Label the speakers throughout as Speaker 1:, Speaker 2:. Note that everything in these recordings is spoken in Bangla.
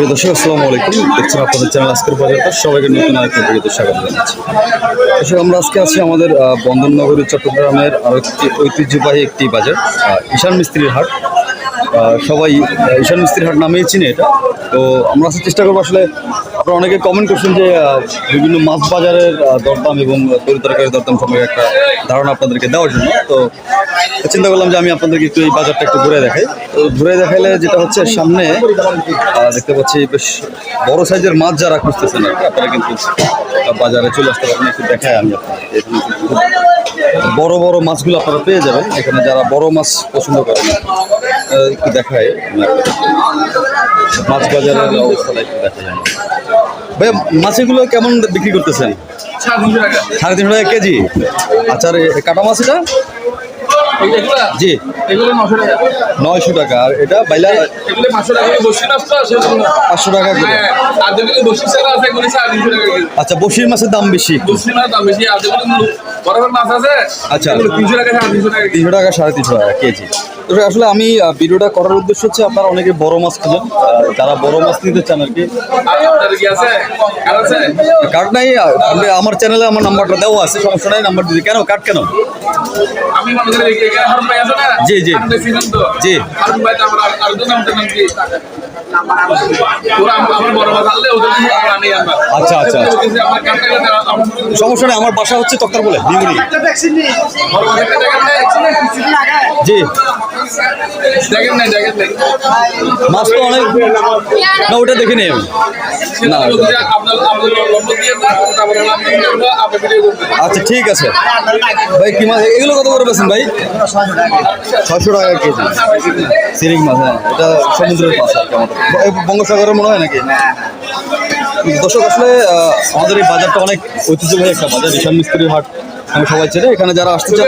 Speaker 1: প্রিয় দর্শক, আসসালামু আলাইকুম। দেখছেন আপনাদের চ্যানেল আজকের বাজারটা সবাইকে নতুন আরেকটি ভিডিওতে স্বাগত জানাচ্ছি। দর্শক, আমরা আজকে আছি আমাদের বন্দরনগরী চট্টগ্রামের আরও একটি ঐতিহ্যবাহী একটি বাজার ঈশান মিস্ত্রির হাট। সবাই ঈশান মিস্ত্রির হাট নামেই চিনে এটা। তো আমরা চেষ্টা করব আসলে আপনারা অনেকে কমেন্ট করছেন যে বিভিন্ন মাছ বাজারের দরদাম এবং তরি তরকারির দরদাম সম্পর্কে একটা ধারণা আপনাদেরকে দেওয়ার জন্য। তো চিন্তা করলাম যে আমি আপনাদেরকে একটু এই বাজারটা একটু ঘুরে দেখাই। তো ঘুরে দেখাইলে যেটা হচ্ছে সামনে দেখতে পাচ্ছি বেশ বড় সাইজের মাছ যারা খুঁজতেছেন, আপনারা কিন্তু বাজারে চলে আসতে পারেন একটু দেখায় আমি খুব বড় বড় মাছগুলো আপনারা পেয়ে যাবেন। এখানে যারা বড় মাছ পছন্দ করেন একটু দেখায়। মাছ বাজারের অবস্থাটা একটু দেখা যায় ভাইয়া মাছগুলো কেমন বিক্রি করতেছেন? সাড়ে তিনশো টাকা। কেজি? আচ্ছা কাটা মাছ এটা? জি। নয়শো টাকা। আর এটা বাইলা
Speaker 2: পাঁচশো টাকা।
Speaker 1: করে।
Speaker 2: হ্যাঁ
Speaker 1: আচ্ছা বসির মাছের দাম বেশি আচ্ছা।
Speaker 2: তিনশো টাকা সাড়ে তিনশো টাকা কেজি।
Speaker 1: আসলে আমি ভিডিওটা করার উদ্দেশ্য হচ্ছে আপনারা অনেকে বড় মাছ খুঁজেন। যারা বড় মাছ নিতে চান আর কি। কার্ড নাই আমার চ্যানেলে আমার নাম্বারটা দেওয়া আছে সমস্যা নাই নাম্বার দিতে। কেন? কার্ড কেন? জি, জি। জি। আচ্ছা, আচ্ছা, সমস্যা নেই আমার বাসা হচ্ছে তক্তার বলে জি।
Speaker 2: দেখেন
Speaker 1: মাছ তো অনেক। না ওটা দেখে নেই না আচ্ছা ঠিক আছে। ভাই কি মাছ? এগুলো কত করে বেছেন ভাই? ছশো টাকা কেজি। সিরিং মাছ হ্যাঁ এটা সমুদ্রের মাছ বঙ্গোসাগরের মনে হয় নাকি? দর্শক আসলে আমাদের এই বাজারটা অনেক ঐতিহ্যবাহী একটা বাজার ঈশান মিস্ত্রি হাট। আমি সবাই চেনে এখানে যারা আসতে চান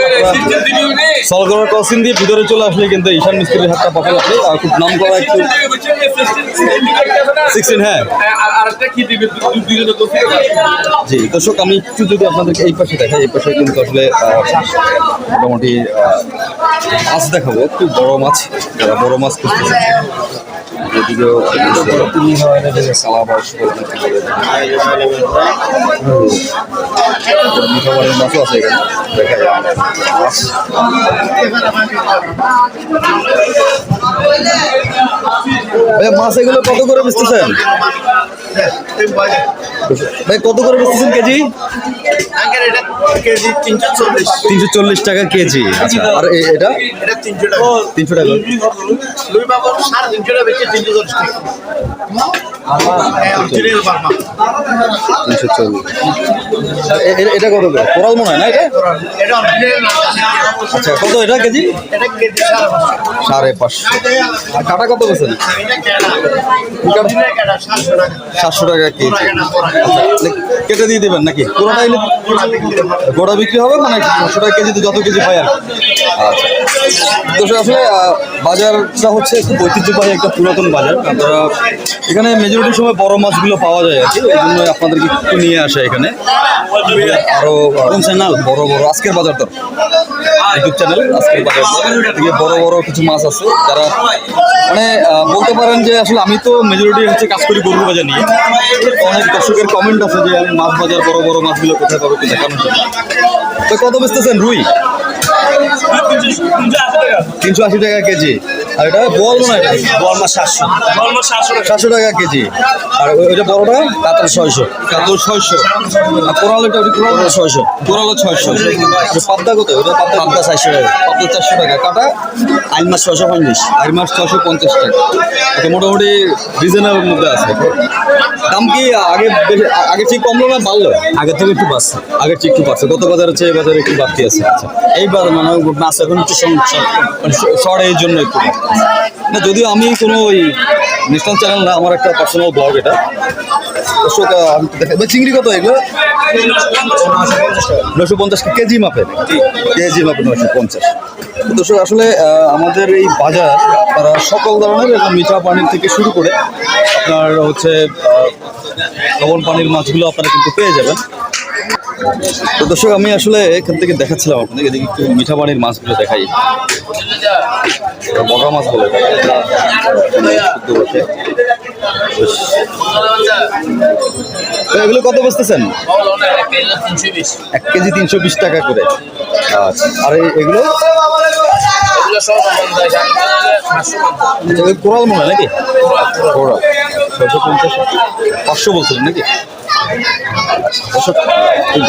Speaker 1: সলগড়া ক্রসিং দিয়ে ভিতরে চলে আসলে কিন্তু ঈশান মিস্ত্রির হাতটা পাবেন আপনি আর খুব নাম করা একটু সিক্সটিন হ্যাঁ। জি, দর্শক, আমি একটু যদি আপনাদেরকে এই পাশে দেখাই, এই পাশে কিন্তু আসলে মোটামুটি মাছ দেখাবো, একটু বড় মাছ, যারা বড় মাছ খুঁজতেছে এদিকেও সালাবাস মিঠাবাড়ির মাছও আছে এখানে। দেখা যায়। মাছ। মাছ এগুলো কত করে বেচতেছেন? ভাই কত করে বেচতেছেন কেজি?
Speaker 3: কেজি তিনশো চল্লিশ।
Speaker 1: টাকা কেজি। আচ্ছা আর এটা?
Speaker 3: তিনশো টাকা।
Speaker 1: তিনশো
Speaker 3: চল্লিশ
Speaker 1: এ- এটা কত করে? কোরাল মনে হয় না এটা? আচ্ছা কত এটা কেজি?
Speaker 3: সাড়ে পাঁচশো।
Speaker 1: আর কাটা কত
Speaker 3: কেনা, সাতশো টাকা।
Speaker 1: কেজি। আচ্ছা, কেটে দিয়ে দেবেন নাকি? পুরোটা এলে
Speaker 3: বিক্রি হবে।
Speaker 1: গোড়া বিক্রি হবে মানে পাঁচশো টাকা কেজিতে যত কেজি হয় আর আচ্ছা। তো আসলে বাজারটা হচ্ছে খুব ঐতিহ্যবাহী একটা পুরাতন বাজার। আপনারা এখানে মেজরিটির সময় বড় মাছগুলো পাওয়া যায় আর কি। এই জন্য আপনাদেরকে একটু নিয়ে আসে এখানে। আরও কোন চ্যানেল বড় বড় আজকের বাজার দর ইউটিউব চ্যানেল আজকের বাজার। থেকে বড় বড় কিছু মাছ আছে। যারা মানে বলতে পারেন যে আসলে আমি তো মেজরিটি হচ্ছে কাজ করি গরু বাজার নিয়ে। অনেক দর্শকের কমেন্ট আছে যে আমি মাছ বাজার বড় বড় মাছগুলো কোথায় পাবো দেখানোর জন্য তো কত বেচতেছেন? রুই? তিনশো আশি টাকা। কেজি। আর এটা বল মনে হয় বল মাছ সাতশো সাতশো টাকা কেজি। আর ওই- ওইটা বড়টা কাতল ছয়শো। কাতল ছয়শো। আর কোরাল এটা ওটা কোরাল ছয়শো। কোরালও ছয়শো। পাবদা কত? ওটা পাবদা পাবদা চারশো টাকা। পাবদা চারশো টাকা। কাটা? আইন মাছ ছয়শো পঞ্চাশ। আইন মাছ ছয়শো পঞ্চাশ টাকা। এটা মোটামুটি রিজনেবল মধ্যে আছে। দাম কি আগে বেশি- আ- আগের চেয়ে কমলো না বাড়লো? আগের থেকে একটু বাড়ছে। আগের ঠিক একটু বাড়ছে। গত বাজারের চেয়ে এই বাজারে একটু বাড়তি আছে। আচ্ছা। এইবার মানে মাছ এখন একটু শর্ট এই জন্য একটু। না যদিও আমি কোনো ওই ন্যাশনাল চ্যানেল না আমার একটা পার্সোনাল ব্লগ এটা। আহ, আমি ভাই, চিংড়ি কত এগুলো? নশো পঞ্চাশ কেজি মাপে কেজি মাপে নশো পঞ্চাশ। দর্শক আসলে আমাদের এই বাজার আপনারা সকল ধরনের মিঠা পানির থেকে শুরু করে আপনার হচ্ছে লবণ পানির মাছগুলো আপনারা কিন্তু পেয়ে যাবেন। তো দর্শক, আমি আসলে এখান থেকে দেখাচ্ছিলাম আপনাদের এদিকে একটু মিঠা পানির মাছগুলো দেখাই। বগা মাছ বলে এগুলো কত বসতেছেন? এক কেজি তিনশো বিশ টাকা করে। আচ্ছা আর এগুলো? কোরাল মনে হয় নাকি? কোরাল। ছশো পঞ্চাশ। পাঁচশো বলছিলেন নাকি?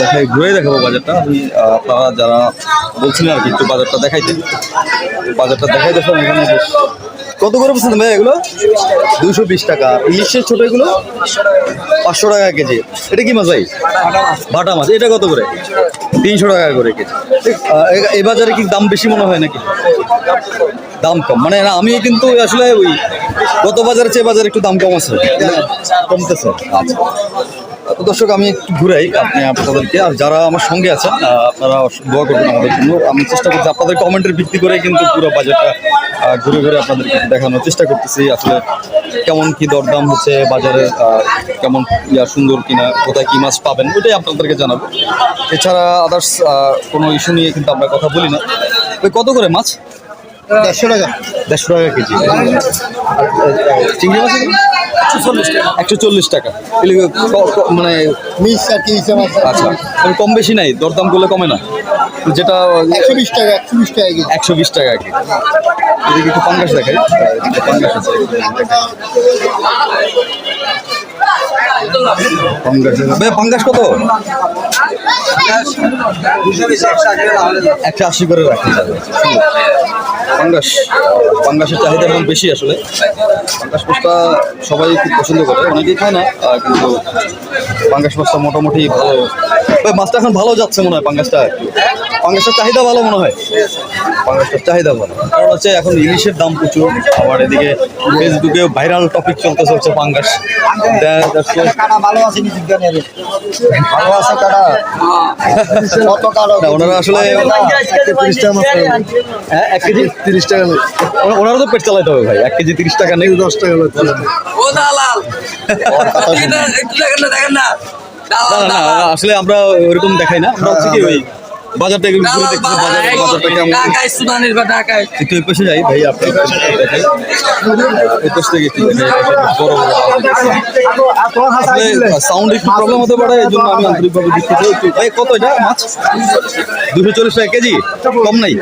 Speaker 1: দেখাই, ঘুরে দেখাবো বাজারটা। আমি আপনারা যারা বলছিলেন আর কি, একটু বাজারটা দেখাইতে। বাজারটা দেখাই দেখুন এখানে কত করে বলছেন ভাই এগুলো? দুশো বিশ টাকা। ইলিশের ছোট এগুলো? পাঁচশো টাকা কেজি। এটা কি মাছ ভাই? ভাটা মাছ। এটা কত করে? তিনশো টাকা করে কেজি। এই বাজারে কি দাম বেশি মনে হয় নাকি? দাম কম। মানে আমি কিন্তু আসলে ওই গত বাজারে চেয়ে বাজারে একটু দাম কম আছে। কমতেছে। আচ্ছা। তো দর্শক আমি একটু ঘুরাই আপনি আপনাদেরকে। আর যারা আমার সঙ্গে আছেন আপনারা দোয়া করবেন আমাদের জন্য। আমি চেষ্টা করছি আপনাদের কমেন্টের ভিত্তি করে কিন্তু পুরো বাজারটা ঘুরে ঘুরে আপনাদেরকে দেখানোর চেষ্টা করতেছি। আসলে কেমন কি দরদাম হচ্ছে বাজারে কেমন ইয়া সুন্দর কিনা কোথায় কী মাছ পাবেন ওইটাই আপনাদেরকে জানাব। এছাড়া আদার্স কোনো ইস্যু নিয়ে কিন্তু আমরা কথা বলি না। তো কত করে মাছ?
Speaker 3: দেড়শো টাকা।
Speaker 1: দেড়শো টাকা কেজি। চিংড়ি মাছ একশো চল্লিশ টাকা। মানে
Speaker 3: মিস আর কি
Speaker 1: আচ্ছা কম বেশি নাই দরদাম করলে কমে না। যেটা
Speaker 3: একশো বিশ টাকা একশো বিশ টাকা
Speaker 1: একশো বিশ টাকা কি এদিকে একটু পাঙ্গাস দেখাই। পাঙ্গাস আছে ভাই, পাঙ্গাস কত? একশো আশি করে রাখি পাঙ্গাস, পাঙ্গাসের চাহিদা এখন বেশি আসলে। পাঙ্গাস মাছটা সবাই খুব পছন্দ করে, অনেকেই খায় না কিন্তু পাঙ্গাস মাছটা মোটামুটি ভালো। মাছটা এখন ভালো যাচ্ছে মনে হয় পাঙ্গাসটা পাঙ্গাসটার চাহিদা ভালো মনে হয়? পাঙ্গাসটার চাহিদা ভালো। কারণ হচ্ছে এখন ইলিশের দাম প্রচুর। আবার এদিকে ফেসবুকে ভাইরাল টপিক চলতেছে হচ্ছে পাঙ্গাস।
Speaker 3: ভালো আছে
Speaker 1: ওনারা আসলে
Speaker 3: তিরিশ টাকা
Speaker 1: হ্যাঁ এক কেজি
Speaker 3: তিরিশ টাকা
Speaker 1: ওনারা তো পেট চালাইতে হবে ভাই এক কেজি তিরিশ টাকা নেই
Speaker 3: দশ টাকা নেই
Speaker 4: ও দালাল। দেখেন না
Speaker 1: আসলে আমরা ওরকম দেখাই না আমরা হচ্ছে কি ওই বাজারটা একটু ঘুরে বাজার
Speaker 4: এই
Speaker 1: বাজারটা কেমন
Speaker 4: ঢাকায় সুদানের বা ঢাকায়
Speaker 1: একটু এই পাশে যাই ভাই আপনি দেখাই এই পাশ থেকে একটু বড় বড় আসলে সাউন্ড একটু প্রবলেম হতে পারে এই জন্য আমি আন্তরিকভাবে দুঃখিত ভাই কত এটা মাছ দুশো চল্লিশ টাকা কেজি কম নাই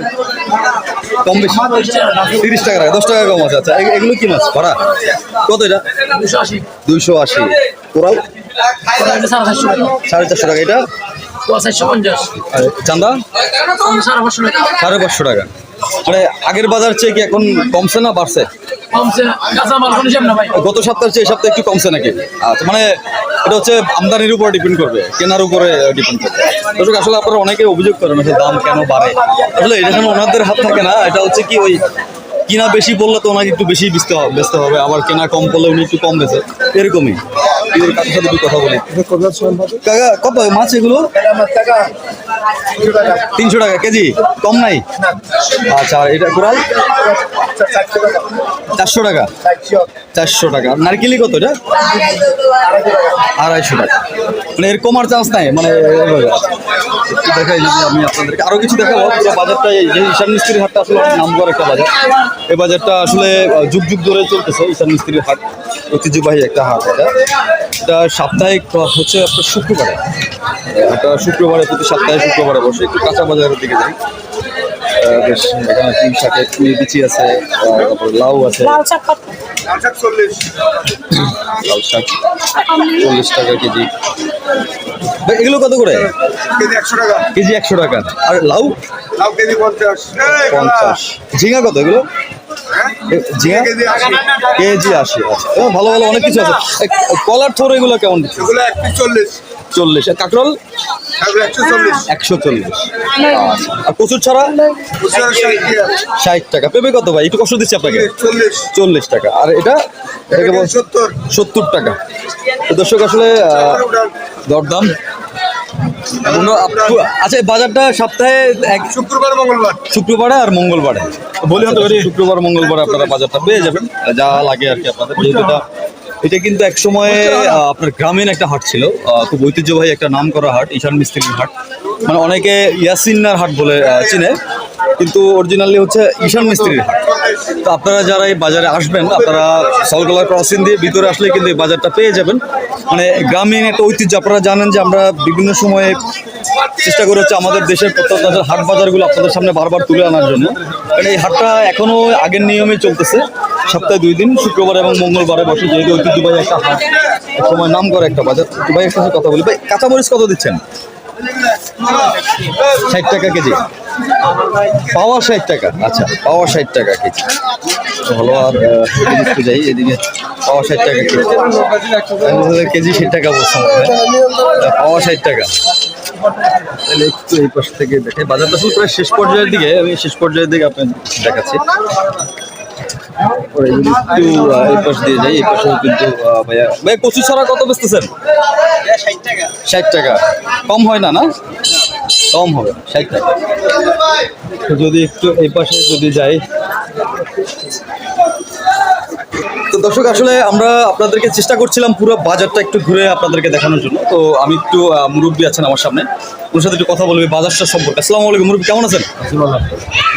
Speaker 1: কম বেশি তিরিশ টাকা রাখা দশ টাকা কম আছে আচ্ছা এগুলো কি মাছ ভাড়া কত এটা
Speaker 4: দুশো আশি
Speaker 1: দুইশো আশি কোরাল
Speaker 4: সাড়ে চারশো টাকা
Speaker 1: এটা চান্দা?
Speaker 4: সাড়ে পাঁচশো টাকা।
Speaker 1: মানে আগের বাজার চেয়ে কি এখন কমছে না বাড়ছে? গত সপ্তাহের চেয়ে এই সপ্তাহে একটু কমছে নাকি? আচ্ছা মানে এটা হচ্ছে আমদানির উপর ডিপেন্ড করবে কেনার উপরে ডিপেন্ড করবে। দর্শক আসলে আপনারা অনেকে অভিযোগ করেন যে দাম কেন বাড়ে? আসলে এটা ওনাদের হাত থাকে না এটা হচ্ছে কি ওই কিনা বেশি বললে তো ওনাকে একটু বেশি বেচতে হবে বেচতে হবে। আবার কেনা কম করলে উনি একটু কম বেচে। এরকমই। সাথে কথা বলি। কাকা কত? মাছ এগুলো? তিনশো টাকা। কেজি? কম নাই? আচ্ছা আর এটা কোরাল চারশো টাকা। চারশো টাকা। নারকেলি কত এটা? আড়াইশো টাকা। মানে এর কমার চান্স নাই। মানে দেখাই যদি আমি আপনাদেরকে। আরও কিছু দেখাবো। বাজারটা এই মিস্ত্রির হাটটা আসলে অনেক নামকর একটা বাজার। এই বাজারটা আসলে যুগ যুগ ধরে চলতেছে ঈশান মিস্ত্রির হাট ঐতিহ্যবাহী একটা হাট এটা। এটা সাপ্তাহিক হচ্ছে আপনার শুক্রবারে। এটা শুক্রবারে প্রতি সপ্তাহে শুক্রবারে বসে একটু কাঁচা বাজারের দিকে যাই। বেশ এখানে তিন শাকের কুড়ি বিচি আছে তারপরে লাউ আছে। লাল শাক চল্লিশ টাকা কেজি। এগুলো কত করে?
Speaker 5: কেজি একশো টাকা।
Speaker 1: কেজি একশো টাকা। আর লাউ
Speaker 5: লাউ? পঞ্চাশ।
Speaker 1: ঝিঙা কত এগুলো? এ, ঝিঙা?
Speaker 5: কেজি আশি।
Speaker 1: আচ্ছা। ও, ভালো ভালো অনেক কিছু আছে। কলার থোর এগুলো কেমন
Speaker 5: চল্লিশ।
Speaker 1: চল্লিশ। আর কাকরল?
Speaker 5: একশো চল্লিশ।
Speaker 1: আর প্রচুর ছাড়া?
Speaker 5: ষাট টাকা।
Speaker 1: পেঁপে কত ভাই? একটু কষ্ট দিচ্ছি আপনাকে।
Speaker 5: চল্লিশ।
Speaker 1: টাকা। আর এটা? এটাকে
Speaker 5: সত্তর।
Speaker 1: টাকা। তো দর্শক আসলে দরদাম। আচ্ছা বাজারটা সপ্তাহে এক
Speaker 5: শুক্রবার মঙ্গলবার।
Speaker 1: শুক্রবারে আর মঙ্গলবারে। বলি হতে পারি শুক্রবার মঙ্গলবারে আপনারা বাজারটা পেয়ে যাবেন। যা লাগে আর কি আপনাদের। যেহেতু এটা কিন্তু এক সময় আপনার গ্রামীণ একটা হাট ছিল। খুব ঐতিহ্যবাহী একটা নাম করা হাট ঈশান মিস্ত্রির হাট। মানে অনেকে ইয়াসিনার হাট বলে চিনে। কিন্তু অরিজিনালি হচ্ছে ঈশান মিস্ত্রির তো আপনারা যারা এই বাজারে আসবেন, আপনারা সলগলা ক্রসিং দিয়ে ভিতরে আসলে কিন্তু এই বাজারটা পেয়ে যাবেন। মানে গ্রামীণ একটা ঐতিহ্য, আপনারা জানেন যে আমরা বিভিন্ন সময়ে চেষ্টা করে হচ্ছে আমাদের দেশের প্রত্যেক হাট বাজারগুলো আপনাদের সামনে বারবার তুলে আনার জন্য। কারণ এই হাটটা এখনও আগের নিয়মে চলতেছে। সপ্তাহে দুই দিন, শুক্রবার এবং মঙ্গলবারে বসে যেহেতু ঐতিহ্যবাহী একটা হাট, এক সময় নাম করে একটা বাজার। ভাই একটা কথা বলি। ভাই, কাঁচামরিচ কত দিচ্ছেন? ষাট টাকা কেজি। পাওয়া ষাট টাকা। আচ্ছা পাওয়া ষাট টাকা কেজি। ভালো আর একটু যাই এদিকে পাওয়া ষাট টাকা কেজি। কেজি ষাট টাকা বলছিলাম পাওয়া ষাট টাকা। তাহলে একটু এই পাশ থেকে দেখে বাজারটা আসলে প্রায় শেষ পর্যায়ের দিকে আমি শেষ পর্যায়ের দিকে দেখাচ্ছি। ওই যদি একটু এই পাশ দিয়ে যাই এই কিন্তু ভাইয়া ভাই কচু ছাড়া কত বেচতেছেন? ষাট টাকা। কম হয় না না? কম হবে তো যদি একটু এই পাশে যদি যাই। তো দর্শক, আসলে আমরা আপনাদেরকে চেষ্টা করছিলাম পুরো বাজারটা একটু ঘুরে আপনাদেরকে দেখানোর জন্য। তো আমি একটু মুরব্বী আছেন আমার সামনে। ওর সাথে একটু কথা বলবি বাজারটা সম্পর্কে। আসসালামু আলাইকুম মুরব্বী কেমন আছেন?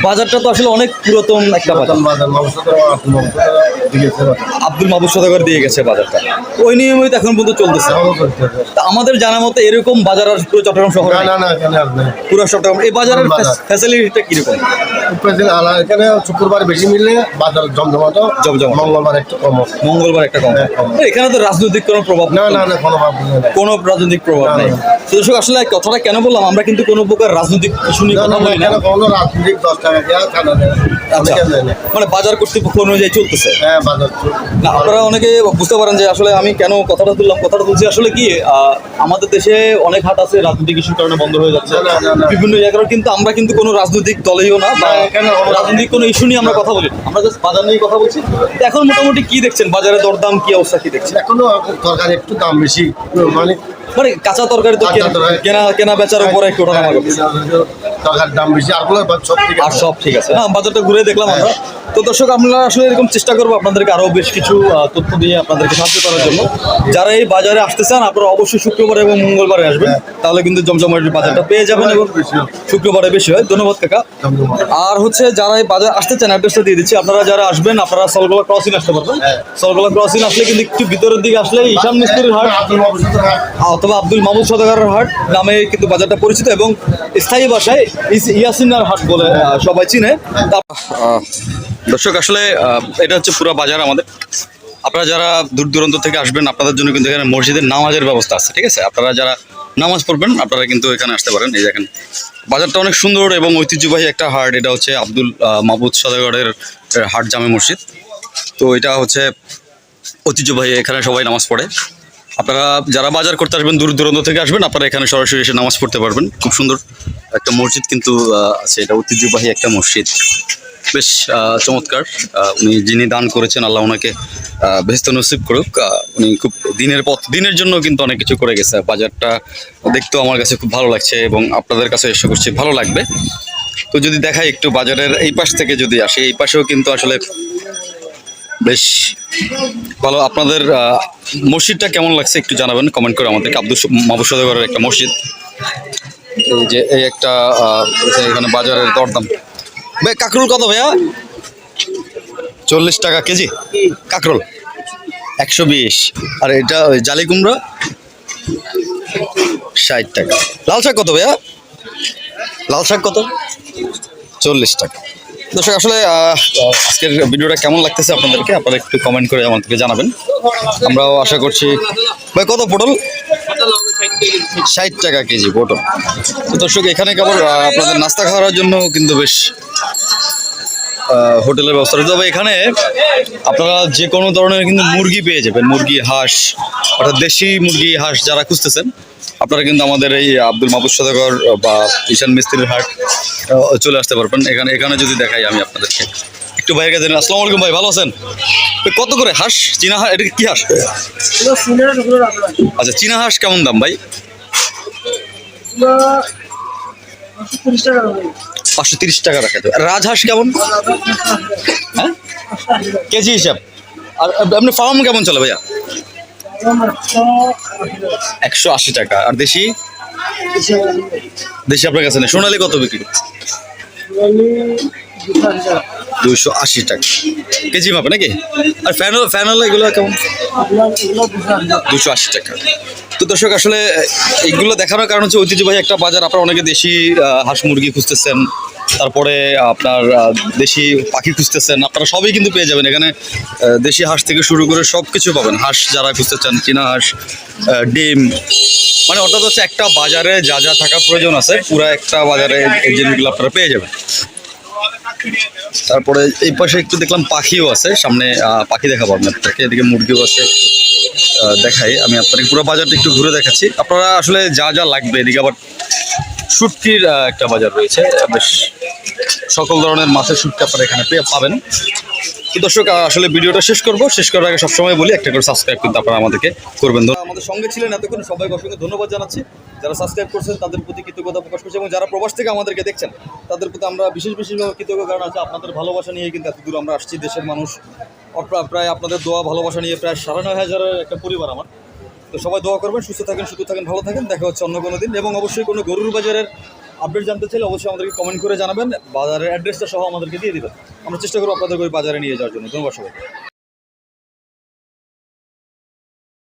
Speaker 1: বাজারটা তো আসলে অনেক পুরাতন একটা বাজার। আব্দুল মাহবুব সদাগর দিয়ে গেছে বাজারটা। ওই নিয়মই এখন পর্যন্ত চলতেছে। আমাদের জানা মতো এরকম বাজার আর পুরো চট্টগ্রাম শহরে পুরো চট্টগ্রাম এই বাজারের ফ্যাসিলিটিটা কীরকম?
Speaker 5: এখানে শুক্রবার বেশি মিললে বাজার জমজমাট। মঙ্গলবার একটু কম।
Speaker 1: মঙ্গলবার একটা কম।
Speaker 5: হ্যাঁ,
Speaker 1: এখানে তো রাজনৈতিক কোনো প্রভাব
Speaker 5: না না না কোনো নেই।
Speaker 1: কোনো রাজনৈতিক প্রভাব নেই। দর্শক আসলে কথাটা কেন বললাম আমরা কিন্তু কোনো প্রকার রাজনৈতিক ইস্যু নিয়ে কথা
Speaker 5: না
Speaker 1: বলি না।
Speaker 5: কোনো রাজনৈতিক দশ টাকা দেওয়া
Speaker 1: আচ্ছা। মানে বাজার কর্তৃপক্ষ অনুযায়ী চলতেছে?
Speaker 5: হ্যাঁ বাজার
Speaker 1: না আপনারা অনেকে বুঝতে পারেন যে আসলে আমি কেন কথাটা তুললাম। কথাটা তুলছি আসলে কি আমাদের দেশে অনেক হাট আছে রাজনৈতিক ইস্যুর কারণে বন্ধ হয়ে যাচ্ছে। বিভিন্ন জায়গায় কিন্তু আমরা কিন্তু কোনো রাজনৈতিক দলেও না বা রাজনৈতিক কোনো ইস্যু নিয়ে আমরা কথা বলি। আমরা জাস্ট বাজার নিয়ে কথা বলছি। তো এখন মোটামুটি কি দেখছেন? বাজারে দরদাম কি অবস্থা কি দেখছেন?
Speaker 5: এখনও তরকারি একটু দাম বেশি। মানে
Speaker 1: মানে কাঁচা তরকারি তো কেনা- কেনা বেচার উপরে একটু ওঠানামা করছে
Speaker 5: তরকারির দাম বেশি আর সব ঠিক
Speaker 1: আর
Speaker 5: আছে।
Speaker 1: সব ঠিক আছে। না বাজারটা ঘুরে দেখলাম আমরা। তো দর্শক আমরা আসলে এরকম চেষ্টা করব আপনাদেরকে আরও বেশ কিছু তথ্য দিয়ে আপনাদেরকে সাহায্য করার জন্য। যারা এই বাজারে আসতে চান আপনারা অবশ্যই শুক্রবার এবং মঙ্গলবারে আসবেন। তাহলে কিন্তু জমজমাটির বাজারটা পেয়ে যাবেন এবং শুক্রবারে বেশি হয়। ধন্যবাদ কাকা। আর হচ্ছে যারা এই বাজার আসতে চান অ্যাড্রেসটা দিয়ে দিচ্ছি। আপনারা যারা আসবেন আপনারা সলগোলা ক্রসিং আসতে পারবেন। সলগোলা ক্রসিং আসলে কিন্তু একটু ভিতরের দিকে আসলে ঈশান মিস্ত্রির হাট। অথবা আব্দুল মাহমুদ সদাগরের হাট নামে কিন্তু বাজারটা পরিচিত এবং স্থায়ী ভাষায় ইয়াসিনার হাট বলে সবাই চিনে। দর্শক আসলে এটা হচ্ছে পুরো বাজার আমাদের। আপনারা যারা দূর দূরান্ত থেকে আসবেন আপনাদের জন্য কিন্তু এখানে মসজিদের নামাজের ব্যবস্থা আছে ঠিক আছে? আপনারা যারা নামাজ পড়বেন আপনারা কিন্তু এখানে আসতে পারেন। এই দেখেন বাজারটা অনেক সুন্দর এবং ঐতিহ্যবাহী একটা হাট। এটা হচ্ছে আব্দুল আহ, মাহমুদ সদাগরের হাট জামে মসজিদ। তো এটা হচ্ছে ঐতিহ্যবাহী এখানে সবাই নামাজ পড়ে। আপনারা যারা বাজার করতে আসবেন, দূর দূরান্ত থেকে আসবেন, আপনারা এখানে সরাসরি এসে নামাজ পড়তে পারবেন। খুব সুন্দর একটা মসজিদ কিন্তু আছে। এটা ঐতিহ্যবাহী একটা মসজিদ। বেশ চমৎকার। উনি যিনি দান করেছেন, আল্লাহ ওনাকে বেহেস্ত নসিব করুক। উনি খুব দিনের পথ, দিনের জন্য কিন্তু অনেক কিছু করে গেছে। বাজারটা দেখতেও আমার কাছে খুব ভালো লাগছে এবং আপনাদের কাছে এসে করছি ভালো লাগবে। তো যদি দেখাই একটু বাজারের এই পাশ থেকে যদি আসে, এই পাশেও কিন্তু আসলে বেশ ভালো। আপনাদের মসজিদটা কেমন লাগছে একটু জানাবেন কমেন্ট করে আমাদেরকে আব্দুল মাহবুব একটা মসজিদ। এই যে, এই একটা এখানে বাজারের দরদাম। ভাই, কাকরুল কত ভাইয়া? চল্লিশ টাকা কেজি? কাকরোল? একশো বিশ। আর এটা ওই জালি কুমড়া? ষাট টাকা। লাল শাক কত ভাইয়া? লাল শাক কত? চল্লিশ টাকা। দর্শক, আসলে আজকের ভিডিওটা কেমন লাগতেছে আপনাদেরকে? আপনারা একটু কমেন্ট করে আমাদেরকে জানাবেন। আমরাও আশা করছি, ভাই, কত পটল? ষাট টাকা কেজি পটল। তো দর্শক, এখানে কেবল আপনাদের নাস্তা খাওয়ার জন্য কিন্তু বেশ হোটেলের ব্যবস্থা তবে এখানে আপনারা যে কোনো ধরনের কিন্তু মুরগি পেয়ে যাবেন, মুরগি, হাঁস, অর্থাৎ দেশি মুরগি, হাঁস যারা খুঁজতেছেন, আপনারা কিন্তু আমাদের এই আব্দুল মাহবুব সদাগর বা ঈশান মিস্ত্রির হাট চলে আসতে পারবেন। এখানে এখানে যদি দেখাই আমি আপনাদেরকে। একটু বাইরে কাছে আসসালামু আলাইকুম ভাই, ভালো আছেন? কত করে হাঁস? চীনা হাঁস, এটা কি হাঁস? আচ্ছা চীনা হাঁস কেমন দাম ভাই? পাঁচশো তিরিশ টাকা রাখা যাবে রাজহাঁস কেমন? হ্যাঁ? কেজি হিসাব। আর আপনি ফার্ম কেমন চলে ভাইয়া? একশো আশি টাকা। আর দেশি? দেশি আপনার কাছে নেই। সোনালি কত বিক্রি? দুশো আশি টাকা। কেজি মাপে নাকি? আর ফ্যান ফ্যান হলো এগুলো কেমন? দুশো আশি টাকা। তো দর্শক, আসলে এইগুলো দেখানোর কারণ হচ্ছে ঐতিহ্যবাহী একটা বাজার। আপনারা অনেকে দেশি হাঁস মুরগি খুঁজতেছেন। তারপরে আপনার দেশি পাখি খুঁজতেছেন, আপনারা সবই কিন্তু পেয়ে যাবেন এখানে। দেশি হাঁস থেকে শুরু করে সব কিছু পাবেন। হাঁস যারা খুঁজতেছেন চীনা হাঁস ডিম মানে অর্থাৎ হচ্ছে একটা বাজারে যা যা থাকা প্রয়োজন আছে, পুরো একটা বাজারে এই জিনিসগুলো আপনারা পেয়ে যাবেন। তারপরে এই পাশে একটু দেখলাম পাখিও আছে। সামনে পাখি দেখাবো আপনাদেরকে। এদিকে মুরগিও আছে। দেখাই। আমি আপনাকে পুরো বাজারটা একটু ঘুরে দেখাচ্ছি। আপনারা আসলে যা যা লাগবে এদিকে আবার শুটকির একটা বাজার রয়েছে। বেশ সকল ধরনের মাছের শুটকি আপনারা এখানে পেয়ে পাবেন। তো দর্শক আসলে ভিডিওটা শেষ করব। শেষ করার আগে সবসময় বলি, একটা করে সাবস্ক্রাইব কিন্তু আপনারা আমাদেরকে করবেন। আমাদের সঙ্গে ছিলেন এতক্ষণ সবাইকে অসংখ্য ধন্যবাদ জানাচ্ছি। যারা সাবস্ক্রাইব করছেন, তাদের প্রতি কৃতজ্ঞতা প্রকাশ করছি এবং যারা প্রবাস থেকে আমাদেরকে দেখছেন, তাদের প্রতি আমরা বিশেষ বিশেষভাবে কৃতজ্ঞ, কারণ আছে আপনাদের ভালোবাসা নিয়ে কিন্তু এত দূর আমরা আসছি দেশের মানুষ। প্রায় আপনাদের দোয়া, ভালোবাসা নিয়ে প্রায় সাড়ে নয় হাজারের একটা পরিবার আমার। তো সবাই দোয়া করবেন, সুস্থ থাকেন সুস্থ থাকেন, ভালো থাকেন। দেখা হচ্ছে অন্য কোনো দিন। এবং অবশ্যই কোনো গরুর বাজারের আপডেট জানতে চাইলে অবশ্যই আমাদেরকে কমেন্ট করে জানাবেন। বাজারের অ্যাড্রেসটা সহ আমাদেরকে দিয়ে দিবেন। আমরা চেষ্টা করব আপনাদের ওই বাজারে নিয়ে যাওয়ার জন্য। ধন্যবাদ সবাই